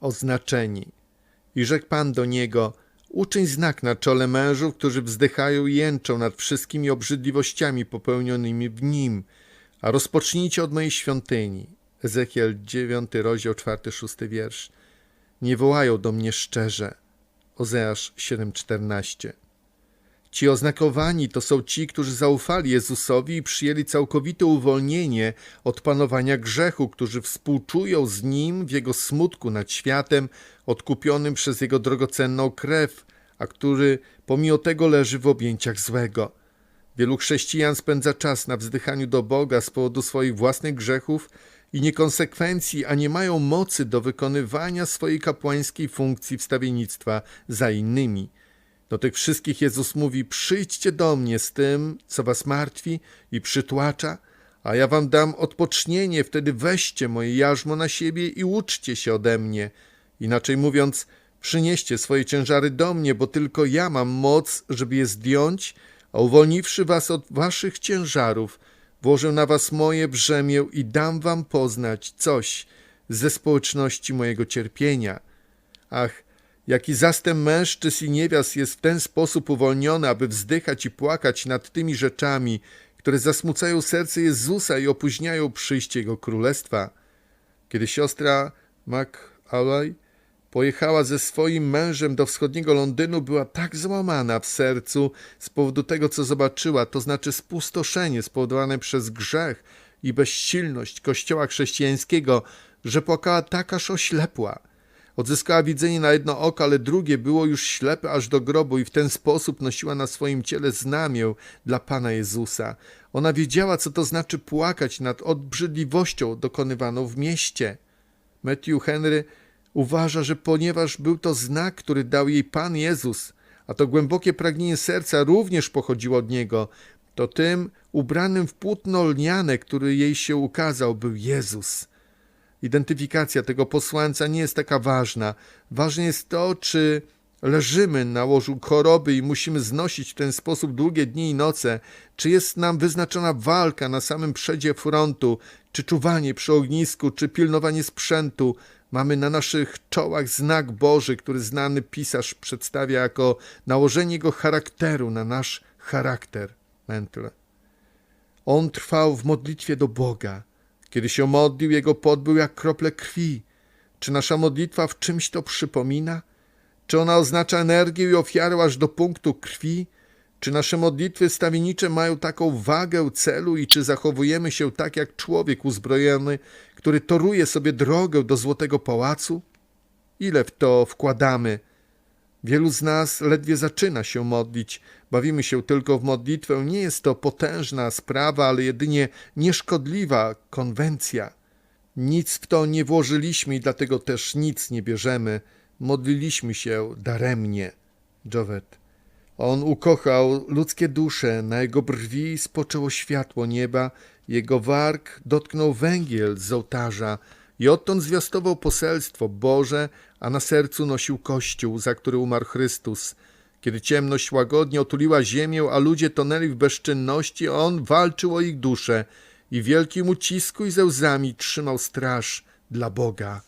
oznaczeni. I rzekł Pan do niego, uczyń znak na czole mężów, którzy wzdychają i jęczą nad wszystkimi obrzydliwościami popełnionymi w nim, a rozpocznijcie od mojej świątyni. Ezechiel 9, rozdział 4-6 wiersz. Nie wołają do mnie szczerze. Ozeasz 7,14 Ci oznakowani to są ci, którzy zaufali Jezusowi i przyjęli całkowite uwolnienie od panowania grzechu, którzy współczują z Nim w Jego smutku nad światem, odkupionym przez Jego drogocenną krew, a który pomimo tego leży w objęciach złego. Wielu chrześcijan spędza czas na wzdychaniu do Boga z powodu swoich własnych grzechów i niekonsekwencji, a nie mają mocy do wykonywania swojej kapłańskiej funkcji wstawiennictwa za innymi. Do tych wszystkich Jezus mówi: Przyjdźcie do mnie z tym, co was martwi i przytłacza, a ja wam dam odpocznienie, wtedy weźcie moje jarzmo na siebie i uczcie się ode mnie. Inaczej mówiąc, przynieście swoje ciężary do mnie, bo tylko ja mam moc, żeby je zdjąć, a uwolniwszy was od waszych ciężarów, włożę na was moje brzemię i dam wam poznać coś ze społeczności mojego cierpienia. Ach, jaki zastęp mężczyzn i niewiast jest w ten sposób uwolniony, aby wzdychać i płakać nad tymi rzeczami, które zasmucają serce Jezusa i opóźniają przyjście Jego Królestwa. Kiedy siostra McAuley pojechała ze swoim mężem do wschodniego Londynu, była tak złamana w sercu z powodu tego, co zobaczyła, to znaczy spustoszenie spowodowane przez grzech i bezsilność Kościoła chrześcijańskiego, że płakała tak, aż oślepła. Odzyskała widzenie na jedno oko, ale drugie było już ślepe aż do grobu i w ten sposób nosiła na swoim ciele znamię dla Pana Jezusa. Ona wiedziała, co to znaczy płakać nad obrzydliwością dokonywaną w mieście. Matthew Henry uważa, że ponieważ był to znak, który dał jej Pan Jezus, a to głębokie pragnienie serca również pochodziło od Niego, to tym ubranym w płótno lniane, który jej się ukazał, był Jezus. Identyfikacja tego posłańca nie jest taka ważna. Ważne jest to, czy leżymy na łożu choroby i musimy znosić w ten sposób długie dni i noce, czy jest nam wyznaczona walka na samym przedzie frontu, czy czuwanie przy ognisku, czy pilnowanie sprzętu. Mamy na naszych czołach znak Boży, który znany pisarz przedstawia jako nałożenie jego charakteru na nasz charakter. Mentle. On trwał w modlitwie do Boga. Kiedy się modlił, jego pot był jak krople krwi. Czy nasza modlitwa w czymś to przypomina? Czy ona oznacza energię i ofiarę aż do punktu krwi? Czy nasze modlitwy stawiennicze mają taką wagę celu i czy zachowujemy się tak jak człowiek uzbrojony, który toruje sobie drogę do złotego pałacu? Ile w to wkładamy? Wielu z nas ledwie zaczyna się modlić, bawimy się tylko w modlitwę. Nie jest to potężna sprawa, ale jedynie nieszkodliwa konwencja. Nic w to nie włożyliśmy i dlatego też nic nie bierzemy. Modliliśmy się daremnie. Jovet. On ukochał ludzkie dusze, na jego brwi spoczęło światło nieba, jego warg dotknął węgiel z ołtarza i odtąd zwiastował poselstwo Boże, a na sercu nosił Kościół, za który umarł Chrystus. Kiedy ciemność łagodnie otuliła ziemię, a ludzie tonęli w bezczynności, on walczył o ich duszę i wielkim ucisku i ze łzami trzymał straż dla Boga.